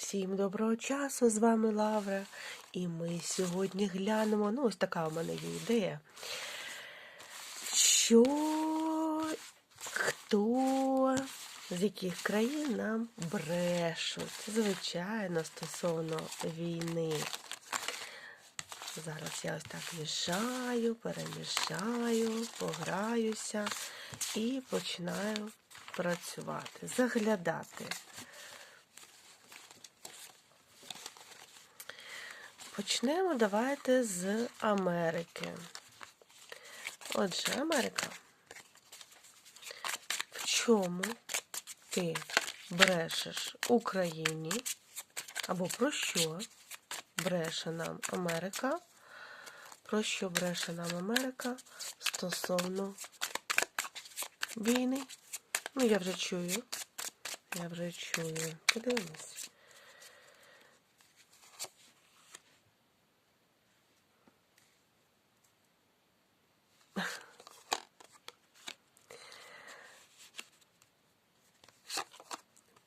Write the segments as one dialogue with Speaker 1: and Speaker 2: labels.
Speaker 1: Всім доброго часу, з вами Лавра. І ми сьогодні глянемо. Ну, ось така у мене є ідея. Що хто з яких країн нам брешуть? Звичайно, стосовно війни. Зараз я ось так мішаю, перемішаю, пограюся і починаю працювати, заглядати. Почнемо давайте з Америки. Отже, Америка. В чому ти брешеш Україні? Або про що бреше нам Америка? Про що бреше нам Америка стосовно війни? Ну, я вже чую. Я вже чую. Подивимось.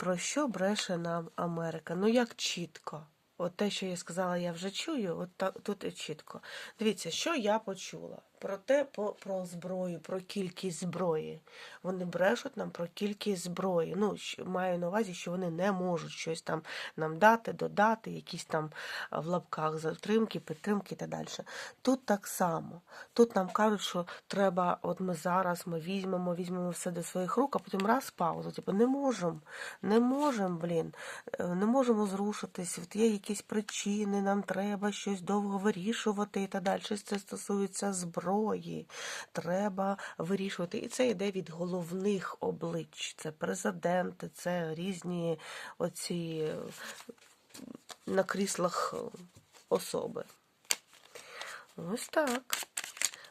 Speaker 1: Про що бреше нам Америка? Ну як чітко. От те, що я сказала, я вже чую, от так тут і чітко. Дивіться, що я почула про те, по- про зброю, про кількість зброї. Вони брешуть нам про кількість зброї. Ну, маю на увазі, що вони не можуть щось там нам дати, додати, якісь там в лапках затримки, підтримки і так далі. Тут так само. Тут нам кажуть, що треба, от ми зараз ми візьмемо, візьмемо все до своїх рук, а потім раз паузу. Типу, не можемо, не можемо, блін, е, не можемо зрушитись. От є якісь причини, нам треба щось довго вирішувати і так далі. Це стосується зброї. Треба вирішувати. І це йде від головних облич. Це президенти, це різні оці на кріслах е, особи. Ось так.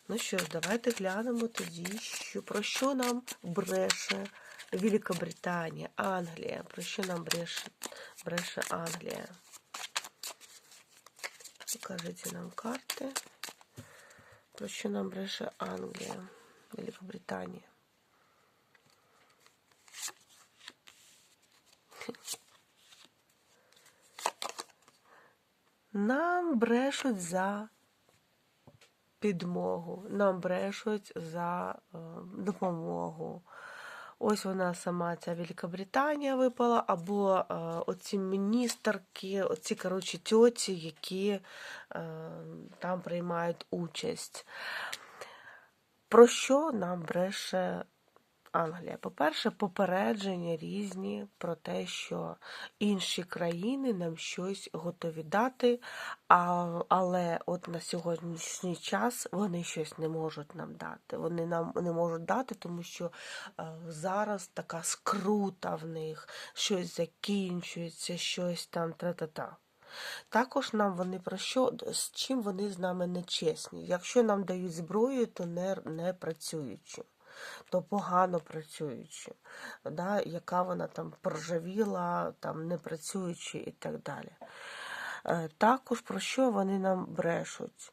Speaker 1: Ну що ж, давайте глянемо тоді, що, про що нам бреше Великобританія, Англія. Про що нам бреше, бреше Англія? Покажіть нам карти. Про що нам бреше Англія, Великобританія? Нам брешуть за підмогу, нам брешуть за е, допомогу. Ось вона сама ця Великобританія випала, або е, оці міністерки, оці коротше тьоті, які е, там приймають участь. Про що нам бреше Англія? По-перше, попередження різні про те, що інші країни нам щось готові дати, але от на сьогоднішній час вони щось не можуть нам дати. Вони нам не можуть дати, тому що е, зараз така скрута в них, щось закінчується, щось там тра-та-та. Також нам вони про що, з чим вони з нами не чесні. Якщо нам дають зброю, то не, не працюючи, то погано працюючи, да, яка вона там проржавіла, там не працюючи і так далі. Е, Також про що вони нам брешуть.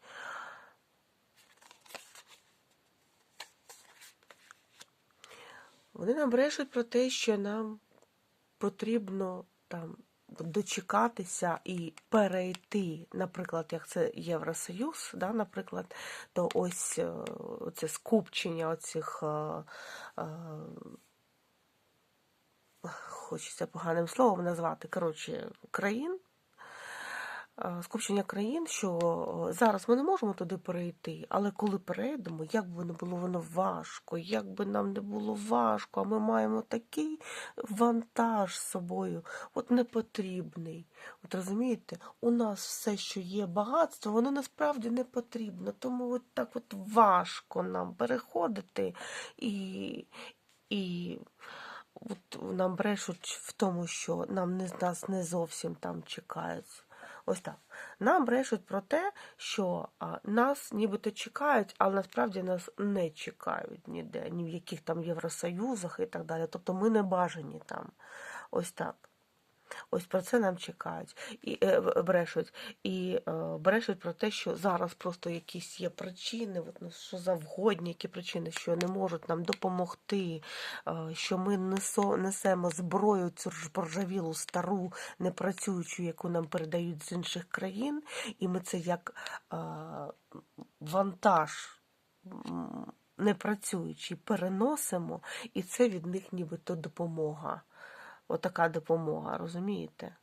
Speaker 1: Вони нам брешуть про те, що нам потрібно там дочекатися і перейти, наприклад, як це Євросоюз, да, наприклад, то ось е, це скупчення оцих, е, е, хочеться поганим словом назвати, коротше, країн. Е, Скупчення країн, що е, зараз ми не можемо туди перейти, але коли перейдемо, як би не було воно важко, як би нам не було важко, а ми маємо такий вантаж з собою, от непотрібний. От розумієте, у нас все, що є багатство, воно насправді не потрібно. Тому от так от важко нам переходити і, і от нам брешуть в тому, що нам не, нас не зовсім там чекають. Ось так. Нам брешуть про те, що нас нібито чекають, але насправді нас не чекають ніде, ні в яких там Євросоюзах і так далі. Тобто ми не бажані там. Ось так. Ось про це нам чекають і е, брешуть. І е, брешуть про те, що зараз просто якісь є причини, от, ну, що завгодні, які причини, що не можуть нам допомогти, е, що ми несо, несемо зброю цю поржавілу, стару, непрацюючу, яку нам передають з інших країн, і ми це як вантаж. м, Непрацюючий, переносимо, і це від них нібито допомога. Отака допомога, розумієте?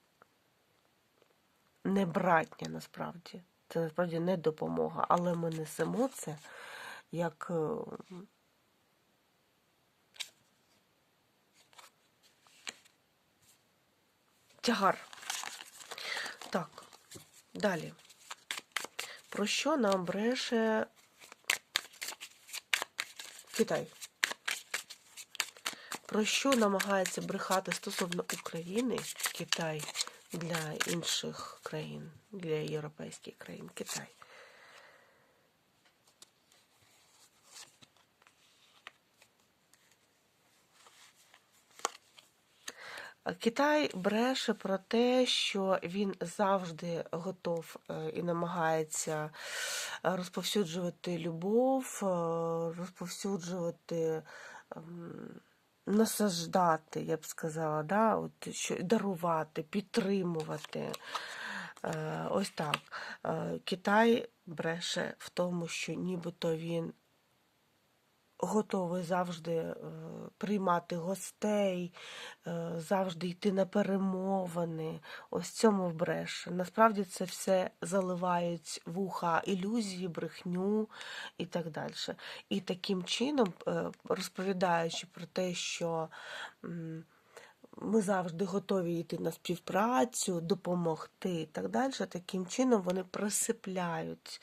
Speaker 1: Не братня насправді. Це насправді не допомога, але ми несемо це як. е, Тягар. Так, далі. Про що нам бреше Китай? Про що намагається брехати стосовно України Китай для інших країн, для європейських країн Китай? Китай бреше про те, що він завжди готов е, і намагається е, розповсюджувати любов, е, розповсюджувати, ем, насаждати, я б сказала, да? От, що, дарувати, підтримувати. Е, Ось так. Е, Китай бреше в тому, що нібито він готовий завжди е, приймати гостей, е, завжди йти на перемовини. Ось цьому бреше. Насправді це все заливають вуха ілюзії, брехню і так далі. І таким чином, е, розповідаючи про те, що ми завжди готові йти на співпрацю, допомогти і так далі. Таким чином вони присипляють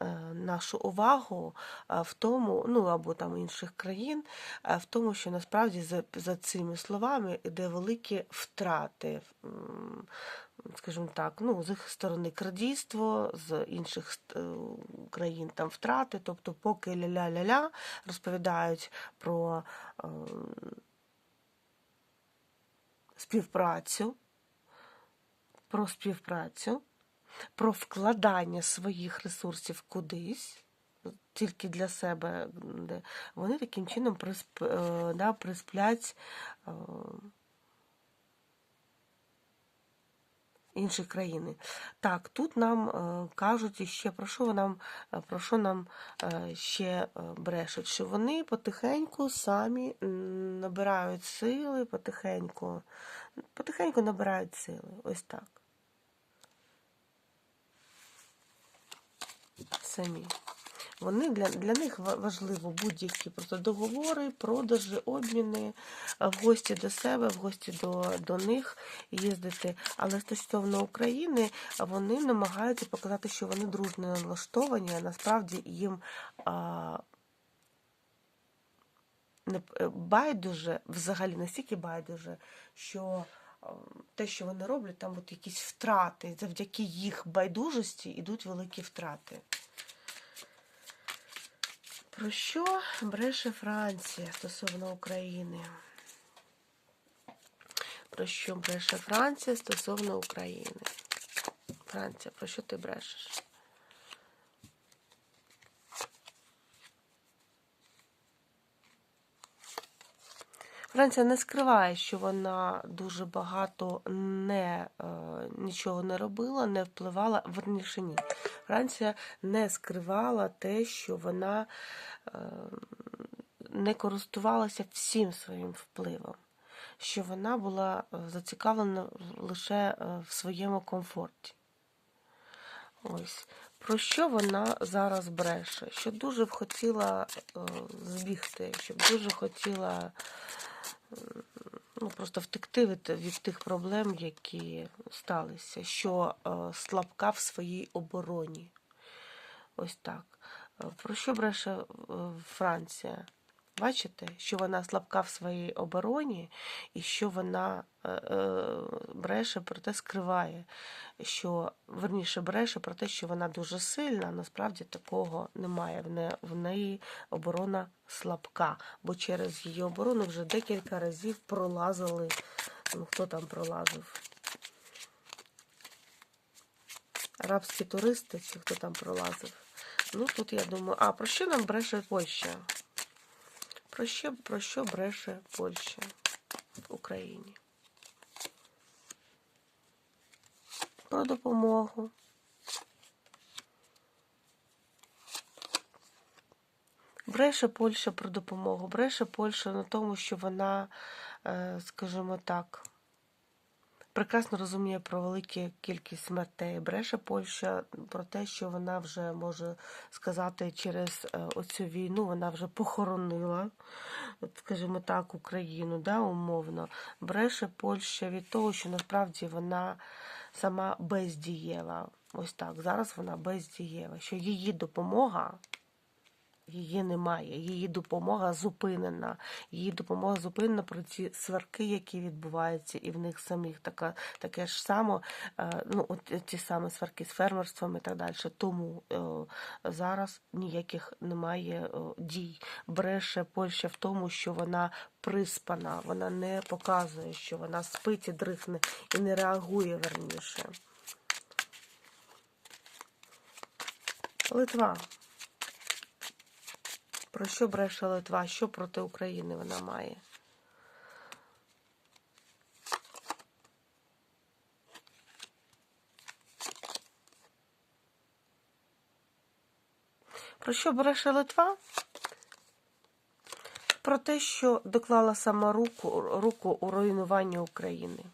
Speaker 1: е, нашу увагу е, в тому, ну або там інших країн, е, в тому, що насправді за, за цими словами йде великі втрати. Скажімо так, ну, з їх сторони крадійство, з інших країн там втрати. Тобто, поки ля-ля-ля-ля розповідають про е, співпрацю, про співпрацю, про вкладання своїх ресурсів кудись, тільки для себе, вони таким чином присп, е, да, присплять інші країни. Так, тут нам е, кажуть ще про що нам, е, про що нам е, ще брешуть, що вони потихеньку самі набирають сили, потихеньку, потихеньку набирають сили. Ось так. Самі. Вони для, для них важливо будь-які просто договори, продажі, обміни, в гості до себе, в гості до, до них їздити. Але стосовно України вони намагаються показати, що вони дружно налаштовані, а насправді їм а, е, байдуже, взагалі настільки байдуже, що те, що вони роблять, там от якісь втрати. Завдяки їх байдужості йдуть великі втрати. Про що бреше Франція стосовно України? Про що бреше Франція стосовно України? Франція, про що ти брешеш? Франція не скриває, що вона дуже багато не, е, нічого не робила, не впливала, верніше ні. Франція не скривала те, що вона е, не користувалася всім своїм впливом, що вона була е, зацікавлена лише в своєму комфорті. Ось. Про що вона зараз бреше? Що дуже б хотіла е, збігти, щоб дуже хотіла е, ну, просто втекти від, від тих проблем, які сталися, що е, слабка в своїй обороні. Ось так. Про що бреше Франція? Бачите, що вона слабка в своїй обороні, і що вона е, е, бреше, проте скриває, що верніше бреше про те, що вона дуже сильна, насправді такого немає. В, не, в неї оборона слабка, бо через її оборону вже декілька разів пролазили. Ну, хто там пролазив? арабські туристи, чи хто там пролазив. Ну, тут я думаю, а про що нам бреше Польща? Про що, про що бреше Польща в Україні? Про допомогу. Бреше Польща про допомогу. Бреше Польща на тому, що вона, е, скажімо так, прекрасно розуміє про велику кількість смертей. Бреше Польща про те, що вона вже може сказати через е, оцю війну, вона вже похоронила, скажімо так, Україну, да, умовно. Бреше Польща від того, що насправді вона сама бездієва. Ось так, зараз вона бездієва, що її допомога. Її немає, її допомога зупинена. Її допомога зупинена про ці сварки, які відбуваються, і в них самих така, таке ж само, е, ну, от ті самі сварки з фермерством і так далі. Тому е, зараз ніяких немає е, дій. Бреше Польща в тому, що вона приспана, вона не показує, що вона спить і дрихне і не реагує верніше. Литва. Про що бреше Литва? Що проти України вона має? Про що бреше Литва? Про те, що доклала сама руку, руку у руйнуванні України.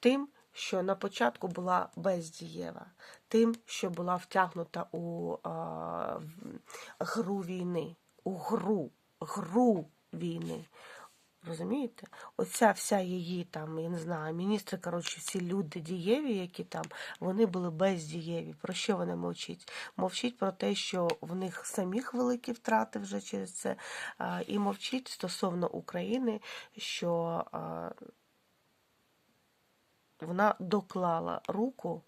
Speaker 1: Тим, що на початку була бездієва, тим, що була втягнута у а, гру війни, у гру, гру війни. Розумієте? Оця вся її там, я не знаю, міністри, коротше, всі люди дієві, які там, вони були бездієві. Про що вони мовчать? Мовчить про те, що в них самих великі втрати вже через це, і мовчить стосовно України, що вона доклала руку,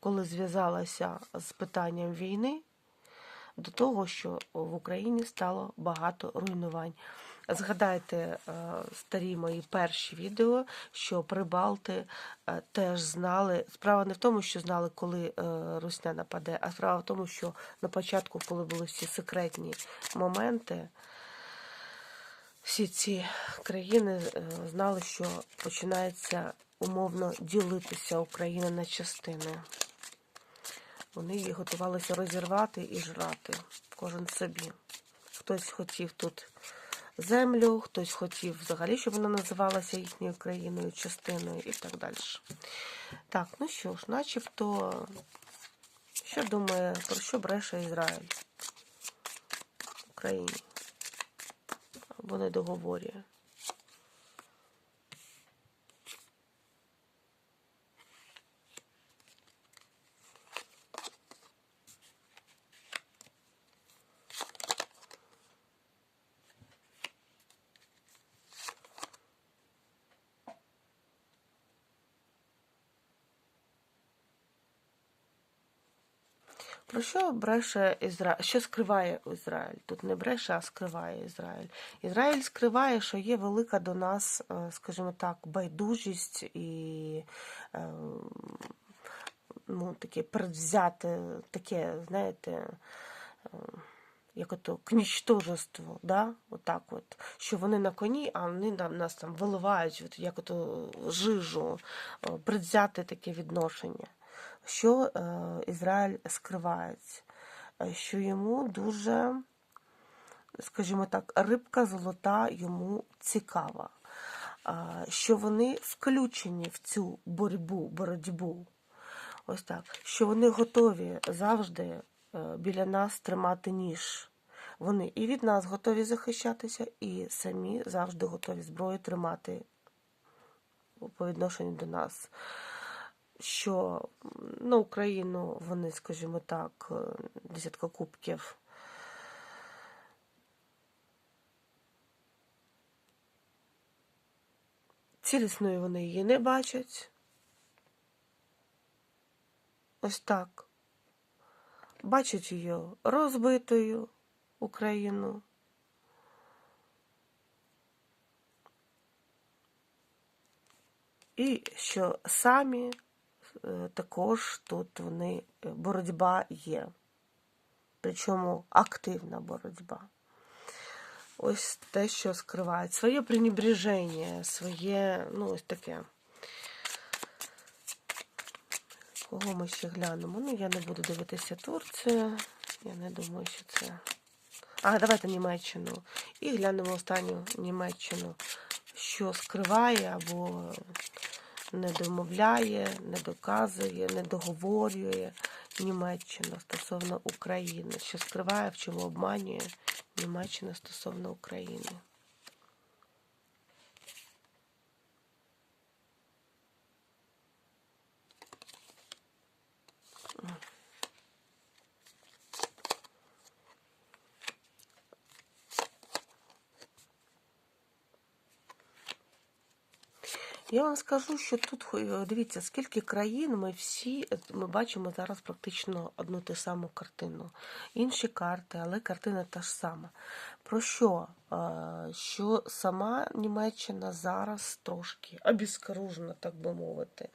Speaker 1: коли зв'язалася з питанням війни, до того, що в Україні стало багато руйнувань. Згадайте е, старі мої перші відео, що Прибалти е, теж знали. Справа не в тому, що знали, коли е, Русня нападе, а справа в тому, що на початку, коли були всі секретні моменти, всі ці країни знали, що починається умовно ділитися Україна на частини. Вони її готувалися розірвати і жрати, кожен собі. Хтось хотів тут землю, хтось хотів взагалі, щоб вона називалася їхньою країною, частиною і так далі. Так, ну що ж, начебто, що думає, про що бреше Ізраїль Україні? Або не договорює. Про що бреше Ізраїль? Що скриває Ізраїль? Тут не бреше, а скриває Ізраїль. Ізраїль скриває, що є велика до нас, е, скажімо так, байдужість і е, ну, таке предвзяте, таке, знаєте, е, як ото кнічтожество, да? Отак от, що вони на коні, а вони нас там виливають, як ото жижу, предвзяте таке відношення що е, Ізраїль скривається, е, що йому дуже, скажімо так, рибка золота йому цікава, що вони включені в цю боротьбу, боротьбу. Ось так, що вони готові завжди е, біля нас тримати ніж. Вони і від нас готові захищатися, і самі завжди готові зброю тримати по відношенню до нас що на Україну вони, скажімо так, е, десятка кубків. Цілісною вони її не бачать. Ось так. Бачать її розбитою Україну. І що самі також тут вони е, боротьба є. Причому активна боротьба. Ось те, що скривають. Своє пренебреження, своє, ну, ось таке. Кого ми ще глянемо? Ну, я не буду дивитися Турцію. Я не думаю, що це. А, давайте Німеччину. І глянемо останню Німеччину, що скриває або не домовляє, не доказує, не договорює Німеччина стосовно України, що скриває, в чому обманює Німеччина стосовно України. Я вам скажу, що тут е, дивіться, скільки країн ми всі е, ми бачимо зараз практично одну ту саму картину. Інші карти, але картина та ж сама. Про що? Що сама Німеччина зараз трошки обіскоружена, так би мовити.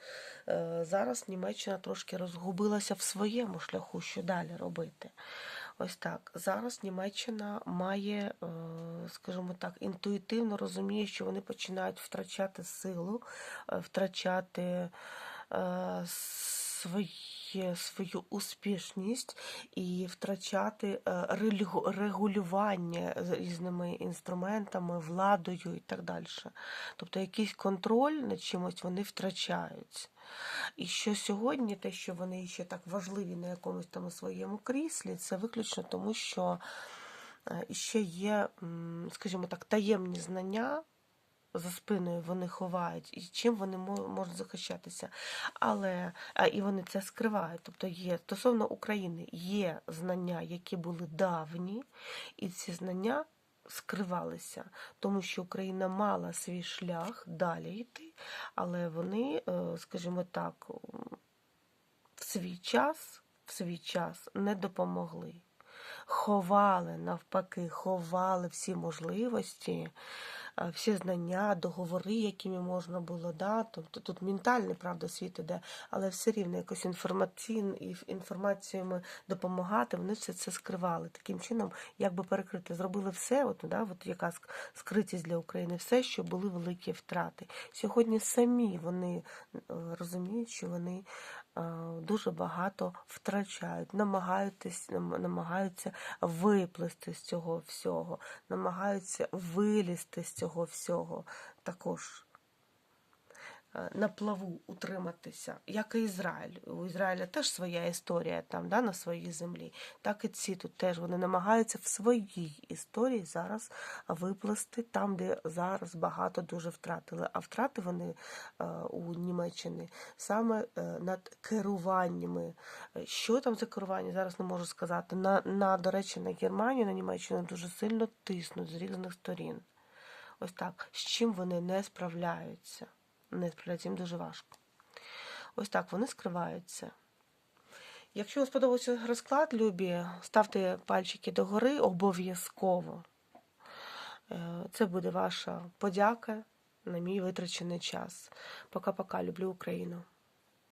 Speaker 1: Е, Зараз Німеччина трошки розгубилася в своєму шляху, що далі робити. Ось так. Зараз Німеччина має, е, скажімо так, інтуїтивно розуміє, що вони починають втрачати силу, е, втрачати е, своє, свою успішність і втрачати е, регулювання різними інструментами, владою і так далі. Тобто якийсь контроль над чимось вони втрачають. І що сьогодні, те, що вони ще так важливі на якомусь там своєму кріслі, це виключно тому, що е, ще є, скажімо так, таємні знання. За спиною вони ховають, і чим вони можуть захищатися. Але і вони це скривають. Тобто є стосовно України є знання, які були давні, і ці знання скривалися, тому що Україна мала свій шлях далі йти, але вони, е, скажімо так, в свій час, в свій час не допомогли. Ховали навпаки, ховали всі можливості, е, всі знання, договори, якими можна було да, тобто тут ментальний правда світ іде, але все рівно якось інформаційно інформаціями допомагати. Вони все це скривали. Таким чином, якби перекрити, зробили все, от да, от яка скритість для України, все, що були великі втрати. Сьогодні самі вони е, розуміють, що вони дуже багато втрачають, намагаються, виплисти з цього всього, намагаються вилізти з цього всього. Також е, на плаву утриматися, як і Ізраїль. У Ізраїля теж своя історія там, да, на своїй землі. Так і ці тут теж вони намагаються в своїй історії зараз виплисти там, де зараз багато дуже втратили. А втрати вони е, у Німеччини саме е, над керуваннями. Е, Що там за керування, зараз не можу сказати. На, на, до речі, на Германію, на Німеччину дуже сильно тиснуть з різних сторін. Ось так. З чим вони не справляються. Не справляються, їм дуже важко. Ось так вони скриваються. Якщо вам сподобався розклад, любі, ставте пальчики догори обов'язково. Е, Це буде ваша подяка на мій витрачений час. Пока-пока, люблю Україну.